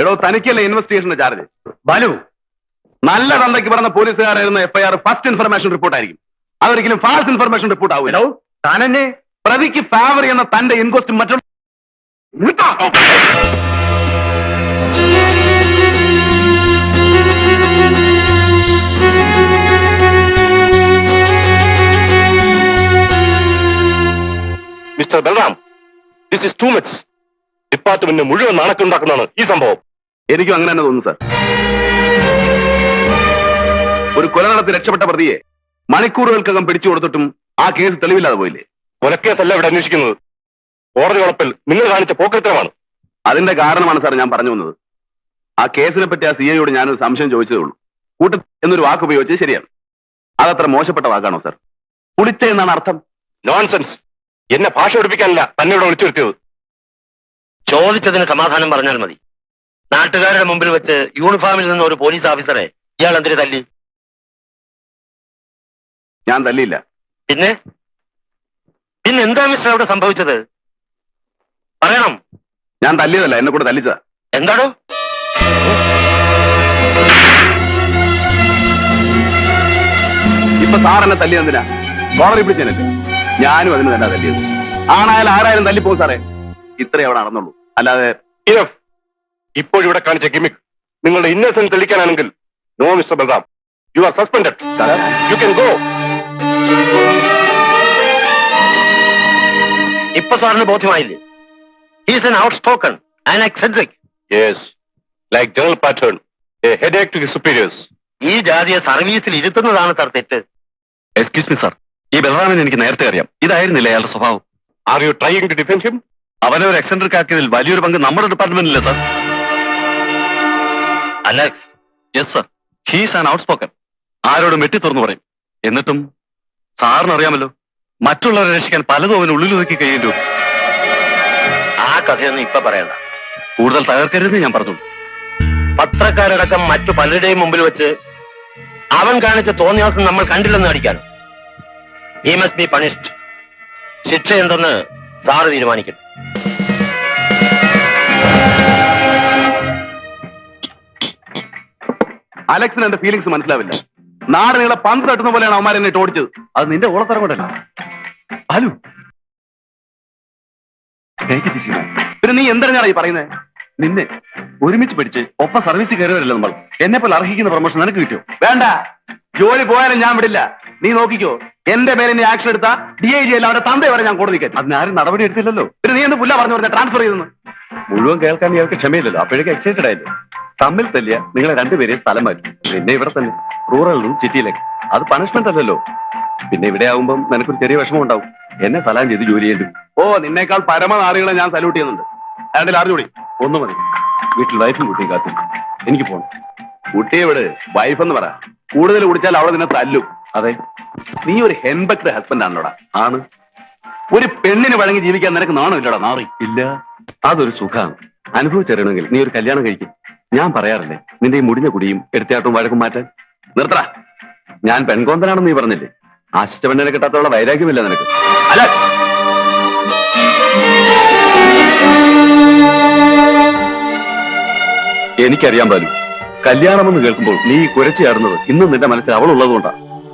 എടോ തനിക്കല്ലേ ഇൻവെസ്റ്റിഗേഷന്റെ ചാർജ് ബാലു നല്ല തന്തയ്ക്ക് പറഞ്ഞ പോലീസുകാരായിരുന്ന എഫ്ഐആർ ഫസ്റ്റ് ഇൻഫർമേഷൻ റിപ്പോർട്ട് ആയിരിക്കും. അതൊരിക്കലും ഫാൾസ് ഇൻഫർമേഷൻ റിപ്പോർട്ട് ആവും എടോ താനെന്നെ? പ്രതിക്ക് ഫേവർ ചെയ്യുന്ന തന്റെ ഇൻക്വസ്റ്റ് മറ്റുള്ള Mr Balram this is too much ഡിപ്പാർട്ട്മെന്റിന് മുഴുവൻ നാണക്കുണ്ടാക്കുന്നതാണ് ഈ സംഭവം. എനിക്കും അങ്ങനെ തന്നെ തോന്നുന്നു സാർ. ഒരു കൊല നടത്തി രക്ഷപ്പെട്ട പ്രതിയെ മണിക്കൂറുകൾക്കകം പിടിച്ചു കൊടുത്തിട്ടും ആ കേസ് തെളിവില്ലാതെ പോയില്ലേ? കൊലക്കേസല്ല ഇവിടെ അന്വേഷിക്കുന്നത്. കോടതി വളപ്പിൽ നിങ്ങൾ കാണിച്ച പോക്കൃത്തരമാണ്. അതിന്റെ കാരണമാണ് സാർ ഞാൻ പറഞ്ഞു വന്നത്. ആ കേസിനെ പറ്റി ആ സി ഐയോട് ഞാനൊരു സംശയം ചോദിച്ചതേ ഉള്ളൂ. കൂട്ട എന്നൊരു വാക്ക് ഉപയോഗിച്ചത് ശരിയാണ്. അതത്ര മോശപ്പെട്ട വാക്കാണോ സാർ? പുളിച്ച എന്നാണ് അർത്ഥം? നോൺസെൻസ് എന്നെ ഭാഷ പഠിപ്പിക്കാനല്ല തന്നെ ഇവിടെ വിളിച്ചു വരുത്തിയത്. ചോദിച്ചതിന് സമാധാനം പറഞ്ഞാൽ മതി. നാട്ടുകാരുടെ മുമ്പിൽ വെച്ച് യൂണിഫോമിൽ നിന്ന് ഒരു പോലീസ് ഓഫീസറെ ഇയാൾ എന്തിനു തല്ലി? ഞാൻ തല്ലിയില്ല. പിന്നെ? പിന്നെ എന്താ മിസ്റ്റർ അവിടെ സംഭവിച്ചത്? പറയണം. ഞാൻ തല്ലിയതല്ല എന്നെ കൂടെ തല്ലിച്ചതാ. എന്താണോ ഇപ്പൊ സാർ എന്നെ തല്ലിയത് എന്തിനാ? കോടതി പിടിച്ചതിനല്ലേ? ഞാനും അതിന് തന്നെ തല്ലിയത്. ആണായാലും ആരായാലും തല്ലിപ്പോകും സാറേ. ഇത്രേ അവിടെ നടന്നുള്ളൂ. അല്ലാതെ ഇനഫ് ഇപ്പോഴിവിടെ കാണിച്ച ഗിമിക് നിങ്ങളുടെ innocent തെളിയിക്കാനാണെങ്കിൽ no Mr Balram. You are suspended you can go ഇപ്പൊ സാറിന് ബോധ്യമായില്ലേ? He's an out spoken and eccentric yes like general pattern a head to superiors ഈ ജാതിയെ സർവീസിൽ ഇരുത്തുന്നതാണ് സാർ തെറ്റ്. എക്സ്ക്യൂസ് മി സാർ ഈ ബലറാമിനെ എനിക്ക് നേരത്തെ അറിയാം. ഇതായിരുന്നില്ല അയാളുടെ സ്വഭാവം? Are you trying to defend him അവനെ ഒരു എക്സെൻട്രിക് ആക്കിയതിൽ വലിയൊരു പങ്ക് നമ്മുടെ ഡിപ്പാർട്ട്മെന്റിലെ sir? Alex yes sir he's an out spoken ആരോടും വെട്ടി തുറന്നു പറയും. എന്നിട്ടും സാറിന് അറിയാമല്ലോ മറ്റുള്ളവരെ രക്ഷിക്കാൻ പലതും അവന് ഉള്ളിൽ നോക്കി വരും. ആ കഥയൊന്നും ഇപ്പൊ പറയണ്ട. കൂടുതൽ തകർക്കരുത് ഞാൻ പറഞ്ഞു. പത്രക്കാരടക്കം മറ്റു പലരുടെയും മുമ്പിൽ വെച്ച് അവൻ കാണിച്ച തോന്നിയാസം നമ്മൾ കണ്ടില്ലെന്ന് അടിക്കാൻ ഈ മസ്റ്റ് ബി പണിഷ്ഡ് ശിക്ഷ എന്തെന്ന് സാറ് തീരുമാനിക്കും. അലക്സിന് എന്റെ ഫീലിങ്സ് മനസ്സിലാവില്ല. നാട് നിങ്ങളെ പന്ത് തട്ടുന്ന പോലെയാണ് അവന്മാരെ എന്നെ ഓടിച്ചത് അത് നിന്റെ ഓളത്തരം കൊണ്ടല്ല. ഹലോ. പിന്നെ നീ എന്തിനാണ് ഈ പറയുന്നത് നിന്നെ ഒരുമിച്ച് പഠിച്ച് ഒപ്പം സർവീസ് കയറുവരല്ലോ നമ്മൾ. എന്നെ പോലെ അർഹിക്കുന്ന പ്രൊമോഷൻ നിനക്ക് കിട്ടിയോ? വേണ്ട. ജോലി പോയാലും ഞാൻ വിടില്ല. നീ നോക്കിക്കോ. എന്റെ പേര് നീ ആക്ഷൻ എടുത്താ ഡി ഐ ജി അല്ല അവിടെ വരെ ഞാൻ കോടതി നിൽക്കാൻ അതിനാരും നടപടി എടുത്തില്ലല്ലോ. പിന്നെ നീ എന്ത് പുല്ല പറഞ്ഞു പറഞ്ഞ? ട്രാൻസ്ഫർ ചെയ്തെന്ന്. മുഴുവൻ കേൾക്കാൻ ഇയാൾക്ക് ക്ഷമയില്ലല്ലോ. അപ്പോഴേക്ക് എക്സൈറ്റഡ് ആയില്ലേ? തമ്മിൽ തല്ലിയ നിങ്ങളെ രണ്ടുപേരെയും സ്ഥലം മാറ്റി. പിന്നെ ഇവിടെ തന്നെ റൂറൽ നിന്നും സിറ്റിയിലേക്ക് അത് പണിഷ്മെന്റ് അല്ലല്ലോ. പിന്നെ ഇവിടെ ആവുമ്പം നിനക്കൊരു ചെറിയ വിഷമം ഉണ്ടാവും. എന്നെ സലാം ചെയ്ത് ജോലി ചെയ്യേണ്ടി ഓ നിന്നേക്കാൾ പരമനാറികളെ ഞാൻ സല്യൂട്ട് ചെയ്യുന്നുണ്ട്. രണ്ടിൽ അറിഞ്ഞൂടി ഒന്നു മതി. വീട്ടിൽ വൈഫും കുട്ടിയും കാത്തു. എനിക്ക് പോണം. കുട്ടിയെ വിട്. വൈഫ് എന്ന് പറ. കൂടുതൽ കുടിച്ചാൽ അവളെ നിന്നെ തല്ലും. അതെ. നീ ഒരു ഹെൻബക്ട് ഹസ്ബൻഡ് ആണല്ലോടാ. ആണ്. ഒരു പെണ്ണിന് വഴങ്ങി ജീവിക്കാൻ നിനക്ക് നാണമില്ലടാ നാറി. ഇല്ല. അതൊരു സുഖമാണ് അനുഭവിച്ചറിയണമെങ്കിൽ നീ ഒരു കല്യാണം കഴിക്കും. ഞാൻ പറയാറില്ലേ നിന്റെ ഈ മുടിഞ്ഞ കുടിയും എടുത്തയാട്ടും വഴക്കും മാറ്റാൻ? നിർത്തടാ. ഞാൻ പെൺകോന്തനാണെന്ന് നീ പറഞ്ഞില്ലേ? ആശിച്ച പെണ്ണിനെ കിട്ടാത്തുള്ള വൈരാഗ്യമില്ല നിനക്ക്. അല്ല. എനിക്കറിയാൻ പാലും. കല്യാണമെന്ന് കേൾക്കുമ്പോൾ നീ കുരച്ചു ചേർന്നത് ഇന്നും നിന്റെ മനസ്സിൽ അവളുള്ളത് കൊണ്ടാ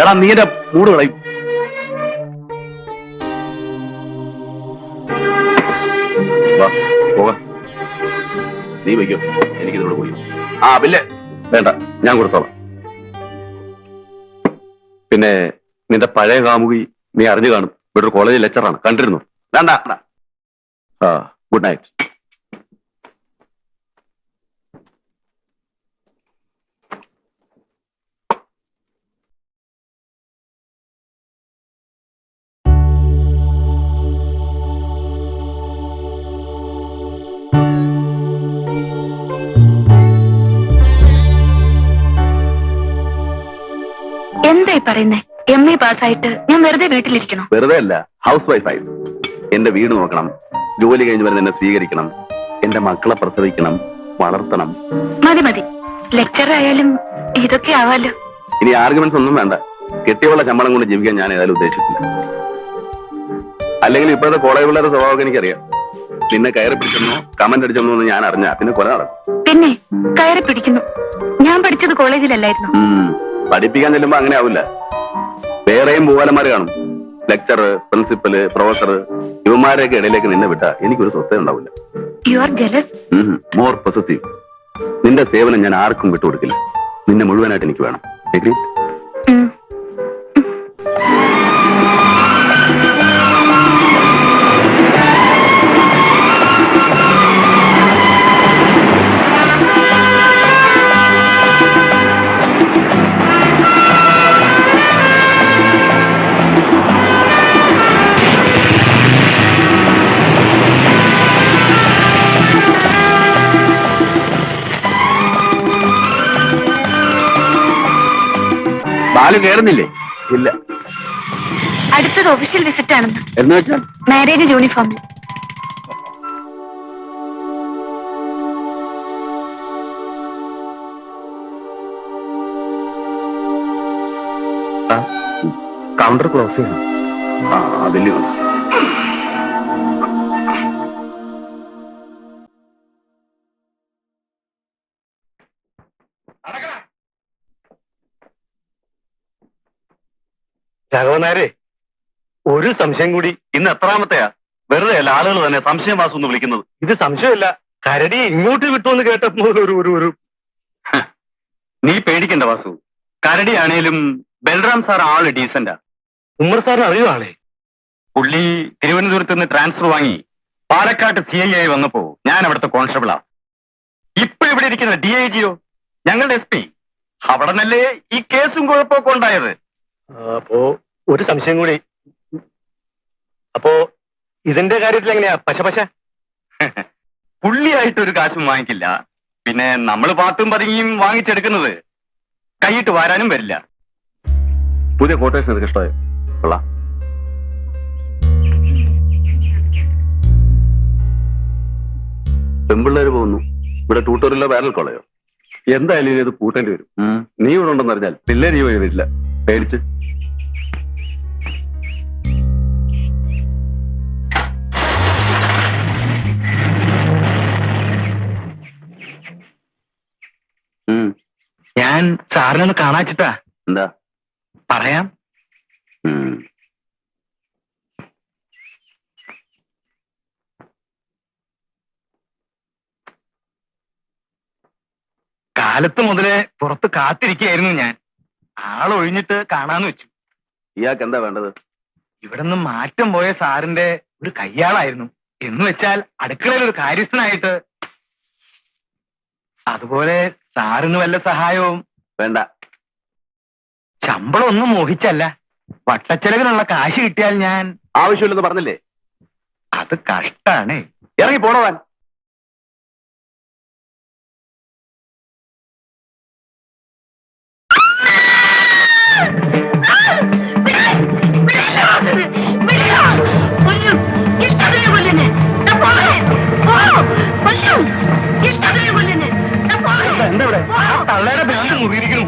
എടാ നീ എന്റെ മൂട് കളയും നീ വയ്ക്കോ എനിക്കിതിനോട് പോയി. ആ ബില്ല്. വേണ്ട ഞാൻ കൊടുത്തോളാം. പിന്നെ നിന്റെ പഴയ കാമുകി നീ അറിഞ്ഞു കാണും. ഇവിടെ ഒരു കോളേജ് ലെക്ചറാണ് കണ്ടിരുന്നു? വേണ്ട. ആ ഗുഡ് നൈറ്റ് പറയുന്നേ? എം എ പാസ്സായിട്ട് ഞാൻ വെറുതെ വീട്ടിലിരിക്കണം? വെറുതെ അല്ല ഹൗസ് വൈഫായി എന്റെ വീട് നോക്കണം ജോലി കഴിഞ്ഞ് വരുന്ന എന്നെ സ്വീകരിക്കണം എന്റെ മക്കളെ പ്രസവിക്കണം വളർത്തണം. മതി മതി. ലെക്ചർ ആയാലും ഇതൊക്കെ ആവാലോ. ഇനി ആർഗ്യുമെന്റ്സ് ഒന്നും വേണ്ട. കെട്ടിയുള്ള ശമ്പളം കൊണ്ട് ജീവിക്കാൻ ഞാൻ ഏതായാലും ഉദ്ദേശിച്ചില്ല അല്ലെങ്കിൽ ഇപ്പോഴത്തെ കോളേജ് പിള്ളേരുടെ സ്വഭാവമൊക്കെ എനിക്കറിയാം. നിന്നെ കയറി പിടിച്ചെന്നോ കമന്റ് അടിച്ചെന്നോ എന്ന് ഞാൻ അറിഞ്ഞ പിന്നെ കൊല നടക്കും. പിന്നെ കയറി പിടിക്കുന്നു. ഞാൻ പഠിച്ചത് കോളേജിലല്ലായിരുന്നു. പഠിപ്പിക്കാൻ ചെല്ലുമ്പോ അങ്ങനെ ആവില്ല. വേറെയും പൂവാലന്മാര് കാണും. ലെക്ചർ പ്രിൻസിപ്പൽ പ്രൊഫസർ ഇവന്മാരെയൊക്കെ ഇടയിലേക്ക് നിന്നെ വിട്ടാ എനിക്കൊരു സ്വസ്ഥ ഉണ്ടാവില്ല. You are jealous more possessive നിന്റെ സേവനം ഞാൻ ആർക്കും വിട്ടുകൊടുക്കില്ല. നിന്നെ മുഴുവനായിട്ട് എനിക്ക് വേണം. Agree? ബാലു കേറുന്നില്ലേ? ഇല്ല. അടുത്തത് ഒഫീഷ്യൽ വിസിറ്റ് ആണെന്ന്. എന്ന് വെച്ചാൽ മാരേജ് യൂണിഫോമിൽ കൗണ്ടർ ക്ലോസ് ചെയ്യണം. ആ അതിൽ രാഘവനാരെ ഒരു സംശയം കൂടി ഇന്ന് എത്രാമത്തെയാ? വെറുതെ അല്ല ആളുകൾ തന്നെ സംശയം വാസം എന്ന് വിളിക്കുന്നത്. ഇത് സംശയമല്ല കരടി ഇങ്ങോട്ട് വിട്ടുവെന്ന് കേട്ടപ്പോ ഒരു ഒരു നീ പേടിക്കണ്ട വാസു. കരടിയാണേലും ബൽറാം സാർ ആൾ ഡീസന്റാ. ഉമ്മർ സാർ അറിയുവാണേ പുള്ളി തിരുവനന്തപുരത്ത് നിന്ന് ട്രാൻസ്ഫർ വാങ്ങി പാലക്കാട്ട് സി ഐ ആയി വന്നപ്പോ ഞാൻ അവിടുത്തെ കോൺസ്റ്റബിളാ. ഇപ്പൊ ഇവിടെ ഇരിക്കുന്ന ഡി ഐ ജിയോ ഞങ്ങളുടെ എസ് പി അവിടെ നല്ലേ ഈ കേസും കുഴപ്പമൊക്കെ ഉണ്ടായത്? അപ്പോ ഒരു സംശയം കൂടി. അപ്പോ ഇതിന്റെ കാര്യത്തിൽ എങ്ങനെയാ? പശ പശ? പുള്ളിയായിട്ട് ഒരു കാശും വാങ്ങിക്കില്ല. പിന്നെ നമ്മൾ പാത്തും പതുങ്ങിയും വാങ്ങിച്ചെടുക്കുന്നത് കൈയിട്ട് വാരാനും വരില്ല. പുതിയ കോട്ടേഷൻ എനിക്ക് ഇഷ്ടമായോ? കൊള്ളാം. പെമ്പിള്ളേര് പോകുന്നു. ഇവിടെ ട്യൂട്ടോറിയലോ വേനൽ കൊളയോ എന്തായാലും ഇനി ഇത് പൂട്ടേണ്ടി വരും. നീ ഇവിടെ ഉണ്ടെന്ന് അറിഞ്ഞാൽ പിള്ളേര് ഈ വഴി വരില്ല. പേടിച്ച്. ഞാൻ സാറിനെ ഒന്ന് കാണാച്ചിട്ടാ എന്താ? പറയാം. കാലത്ത് മുതലേ പുറത്ത് കാത്തിരിക്കുകയായിരുന്നു ഞാൻ. ആളൊഴിഞ്ഞിട്ട് കാണാന്ന് വെച്ചു. ഇയാൾക്ക് എന്താ വേണ്ടത്? ഇവിടുന്ന് മാറ്റം പോയ സാറിന്റെ ഒരു കയ്യാളായിരുന്നു. എന്ന് വെച്ചാൽ അടുക്കളയിൽ ഒരു കാര്യസ്ഥനായിട്ട് അതുപോലെ സാറിന് വല്ല സഹായവും? വേണ്ട. ശമ്പളം ഒന്നും മോഹിച്ചല്ല. വട്ടച്ചെലവിനുള്ള കാശ് കിട്ടിയാൽ ഞാൻ ആവശ്യമില്ലെന്ന് പറഞ്ഞില്ലേ? അത് കഷ്ടാണ്. ഇറങ്ങി പോണവാൻ തള്ളയുടെ ബെല്ല് മുറിയിരിക്കുന്നു.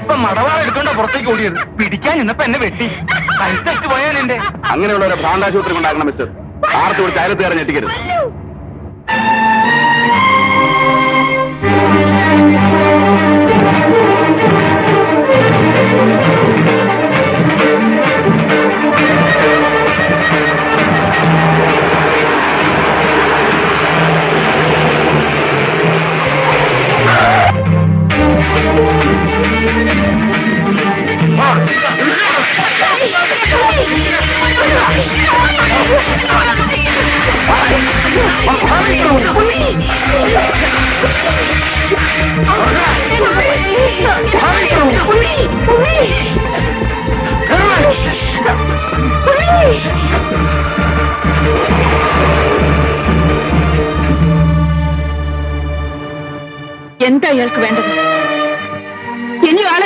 ഇപ്പൊ മടവാള എടുത്തോണ്ടാ പുറത്തേക്ക് ഓടിയത്. പിടിക്കാൻ ഇന്നപ്പോ എന്നെ വെട്ടി. കഴുത്തറ്റ് പോയാൻ എന്റെ അങ്ങനെയുള്ളവരെ ഭ്രാന്താശുപത്രി കൊണ്ടാക്കണം മിസ്റ്റർ ആർത്ത് വിളിച്ച് അയലത്തുകാരെ ഞെട്ടിക്കരുത്.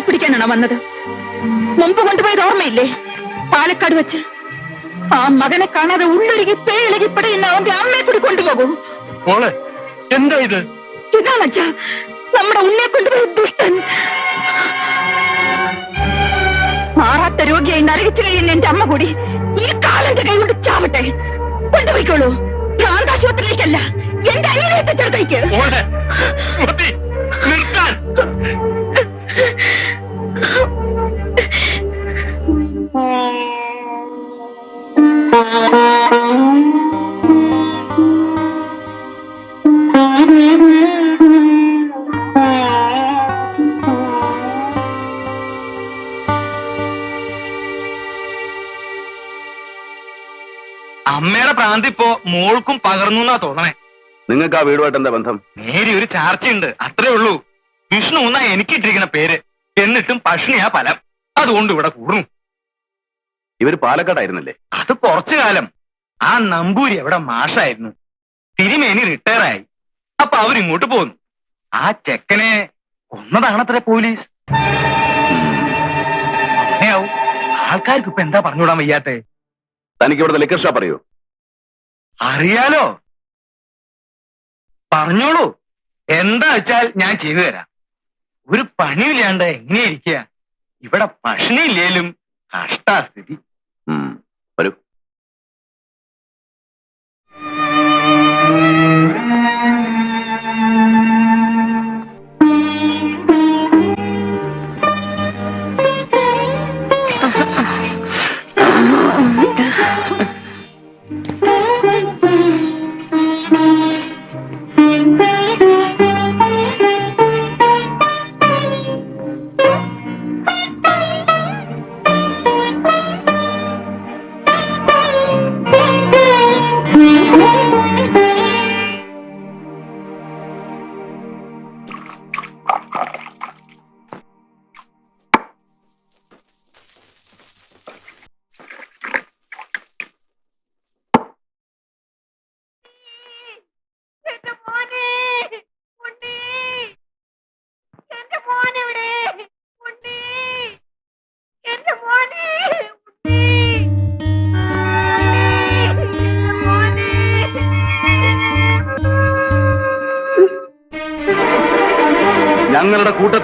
പിടിക്കാനാണോ വന്നത്? മുമ്പ് കൊണ്ടുപോയത് ഓർമ്മയില്ലേ? പാലക്കാട് വെച്ച്. ആ മകനെ കാണാതെ ഉള്ളൊരുകി പേളകി പടയുന്ന അവന്റെ അമ്മയെ കൂടി കൊണ്ടുപോകും. എന്താ ഇത്? ഇതാണച്ച നമ്മുടെ ഉള്ളിയെ കൊണ്ടുപോയ ദുഷ്ടൻ. മാറാത്ത രോഗിയായി നരകിച്ചു കഴിയുന്ന എന്റെ അമ്മ കൂടി ഈ കാലന്റെ കൈ കൊണ്ട് ചാവട്ടെ. കൊണ്ടുപോയിക്കോളൂ. ഭ്രാന്താശുപത്രിയിലേക്കല്ല എന്റെ അനിയനെ ചേർത്തേക്ക് നിർത്താൻ. മോൾക്കും പകർന്നു എന്നാ തോന്നണേ. നിങ്ങൾക്ക് ആ വീടുമായിട്ട് എന്താ ബന്ധം? നേരി ഒരു ചാർച്ചയുണ്ട്. അത്രേ ഉള്ളൂ. വിഷ്ണു എന്നാ എനിക്ക് ഇട്ടിരിക്കുന്ന പേര്. എന്നിട്ടും പഷ്ണിയാ ഫലം. അതുകൊണ്ട് ഇവിടെ കൂടുന്നു ഇവർ പാലക്കാടായിരുന്നല്ലേ? അത് കുറച്ചു കാലം. ആ നമ്പൂരി അവിടെ മാഷായിരുന്നു. തിരുമേനി റിട്ടയർ ആയി അപ്പൊ അവരിങ്ങോട്ട് പോന്നു. ആ ചെക്കനെ കൊന്നതാണത്രേ പോലീസ്. ആൾക്കാർക്ക് ഇപ്പൊ എന്താ പറഞ്ഞുവിടാൻ വയ്യാത്തേ? തനിക്ക് ഇവിടുത്തെ ലിക്കർ ഷോപ്പ് അറിയോ? അറിയാലോ. പറഞ്ഞോളൂ. എന്താ വെച്ചാൽ ഞാൻ ചെയ്തു തരാം. ഒരു പണിയില്ലാണ്ട് എങ്ങനെ ഇരിക്കുക. ഇവിടെ ഭക്ഷണിയില്ലേലും കഷ്ടാസ്ഥിതി വരൂ.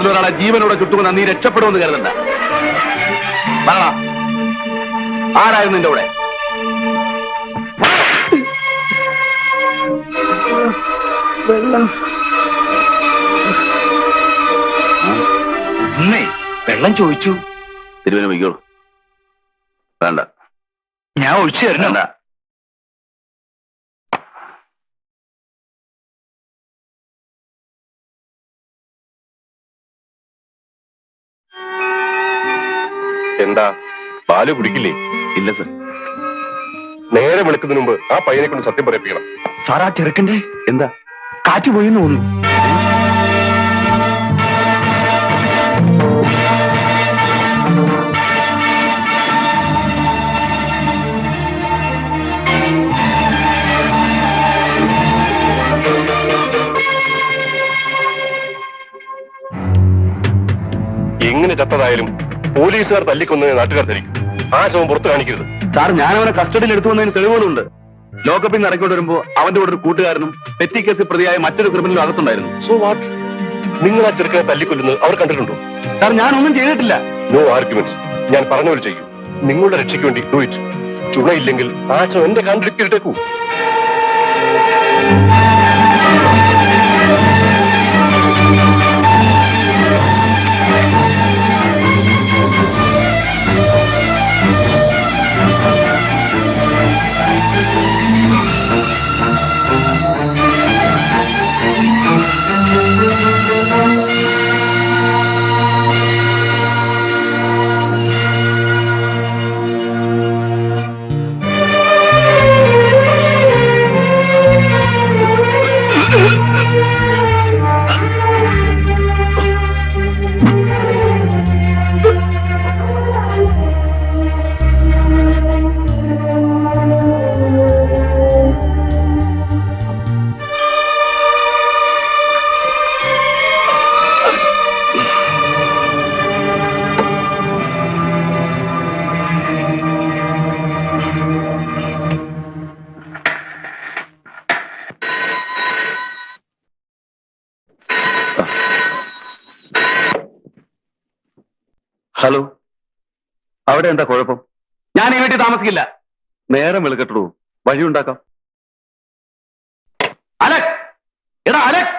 കൂട്ടത്തിൽ ഒരാളെ ജീവനോടെ ചുട്ടുമെന്ന് നീ രക്ഷപ്പെടുമെന്ന് കരുതണ്ട. പറ ആരായിരുന്നു നിന്റെ കൂടെ? വെള്ളം. ചോദിച്ചു. തിരുവനന്തപുരം വേണ്ട. ഞാൻ ഒഴിച്ചു തരണ്ട തരണ എന്താ? പാൽ കുടിക്കില്ലേ? ഇല്ല സർ. നേരെ വിളിക്കുന്നതിന് മുമ്പ് ആ പയ്യനെ കൊണ്ട് സത്യം പറയിപ്പിക്കണം. സാർ ആ ചെറുക്കന്റെ എന്താ? കാറ്റ് പോയി തോന്നുന്നു. എങ്ങനെ ചത്തതായാലും പോലീസുകാർ തല്ലിക്കൊന്നതിന് നാട്ടുകാർ ധരിക്കും. ആ ശവം പുറത്തു കാണിക്കരുത്. സാർ ഞാൻ അവനെ കസ്റ്റഡിയിൽ എടുത്തു വന്നതിന് തെളിവുകളുണ്ട്. ലോക്കപ്പിൽ നിന്ന് ഇറക്കിക്കൊണ്ട് വരുമ്പോ അവന്റെ കൂടെ ഒരു കൂട്ടുകാരനും പെറ്റി കേസ് പ്രതിയായ മറ്റൊരു ക്രിമിനലും അകത്തുണ്ടായിരുന്നു. സോ വാട്ട് നിങ്ങൾ ആ ചെറുക്കനെ തല്ലിക്കൊല്ലുന്നത് അവർ കണ്ടിട്ടുണ്ടോ? സാർ ഞാൻ ഒന്നും ചെയ്തിട്ടില്ല. നോ ആർഗ്യുമെന്റ് ഞാൻ പറഞ്ഞ പോലെ ചെയ്യൂ. നിങ്ങളുടെ രക്ഷയ്ക്ക് വേണ്ടി ഡു ഇറ്റ് ചുണയില്ലെങ്കിൽ ആ ശവം എന്റെ കണ്ടിരിക്കിട്ടേക്കൂ ഹലോ. അവിടെ എന്താ കുഴപ്പം? ഞാൻ ഈ വീട്ടിൽ താമസിക്കില്ല. നേരം വെളുക്കട്ടു വഴി ഉണ്ടാക്കാം. അലക്. എടാ അലക്.